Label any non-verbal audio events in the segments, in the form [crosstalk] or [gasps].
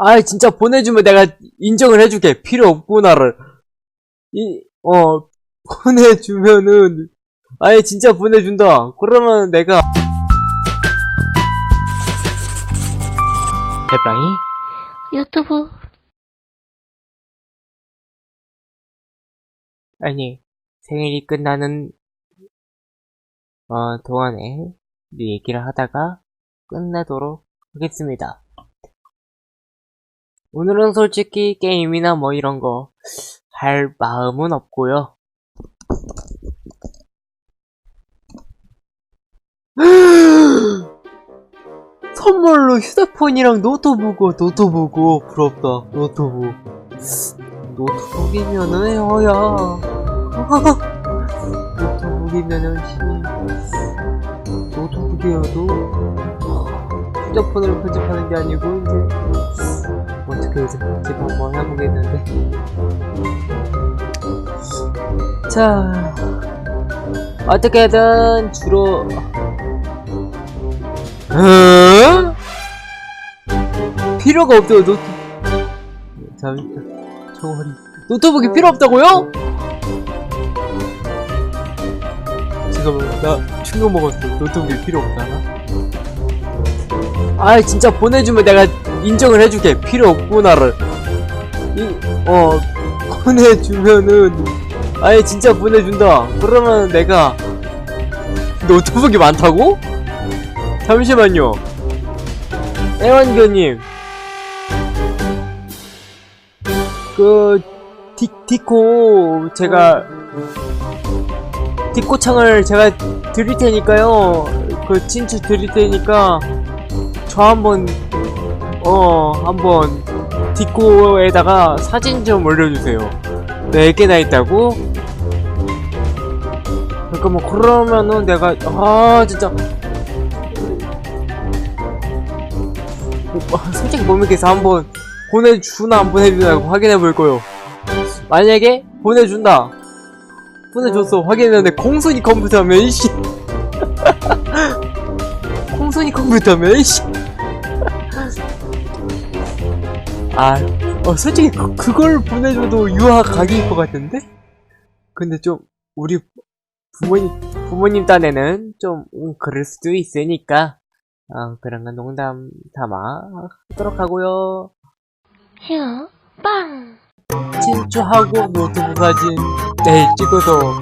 아, 진짜 보내주면 내가 인정을 해줄게. 필요 없구나를. 이, 어, [laughs] 보내주면은, 아예 진짜 보내준다. 그러면 내가. 대빵이? 유튜브 아니, 생일이 끝나는, 어, 동안에, 이 얘기를 하다가 끝내도록 하겠습니다. 오늘은 솔직히 게임이나 뭐 이런 거, 할 마음은 없고요 [gasps] 선물로 휴대폰이랑 노트북을, 노트북을, 부럽다, 노트북. 노트북이면은, 어야. 노트북이면은, 씨. 노트북이어도, 휴대폰으로 편집하는 게 아니고, 이제, 어떻게 해서 편집 한번 해보겠는데. 자, 어떻게든 주로, 어? 필요가 없어요, 노트. 잠깐, 저리. 노트북이 필요 없다고요? 잠깐만, 나 충격 먹었어. 노트북이 필요 없다나? 아, 진짜 보내주면 내가 인정을 해줄게. 필요 없구나를. 이, 어, 보내주면은, 아예 진짜 보내준다. 그러면 내가, 노트북이 많다고? 잠시만요. 애완견님. 그, 디, 디코, 제가, 디코창을 제가 드릴 테니까요. 그, 친추 드릴 테니까, 저 한번, 어, 한번, 디코에다가 사진 좀 올려주세요. 4개나 있다고? 잠깐만, 그러면은 내가, 아, 진짜. 오빠, [laughs] 솔직히 못 믿겠어. 한번 보내주나 안 보내주나 확인해 볼 거요. 만약에 보내준다. 보내줬어. 확인했는데 공순이 컴퓨터면 이씨. 공순이 [laughs] 컴퓨터면 이씨. 아, 어, 솔직히 그, 그걸 보내줘도 유학 각일 것 같은데? 근데 좀 우리 부모님 부모님 딴에는 좀 음, 그럴 수도 있으니까 어, 그런 건 농담 담아 하도록 하고요. 휴 빵 친추하고 노트북 사진 내일 찍어서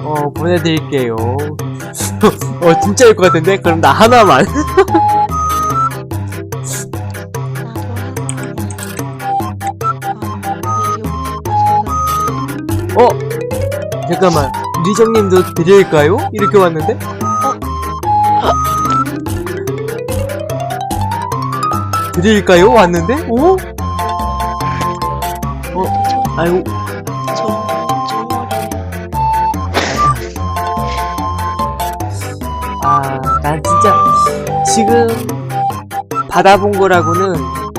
어 보내드릴게요. [laughs] 어 진짜일 것 같은데? 그럼 나 하나만. [laughs] 잠깐만 리정님도 드릴까요? 이렇게 왔는데? 드릴까요? 왔는데? 오? 어? 아이고 아, 난 진짜 지금 받아본 거라고는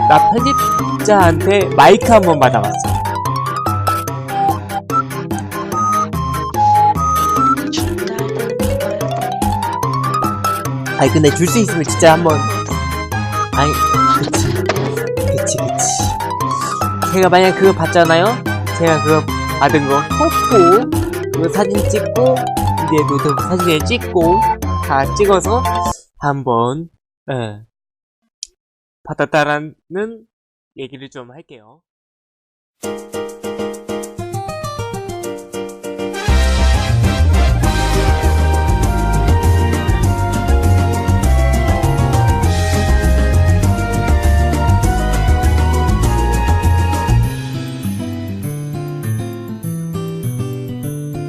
나 편집자한테 마이크 한 번 받아봤어. 아니 근데 줄 수 있으면 진짜 한번. 아니 그치. 그치 그치. 제가 만약 그거 받잖아요? 제가 그거 받은 거. 뽑고 그 사진 찍고 이제 노트북 사진을 찍고 다 찍어서 한번 예. 받았다라는 얘기를 좀 할게요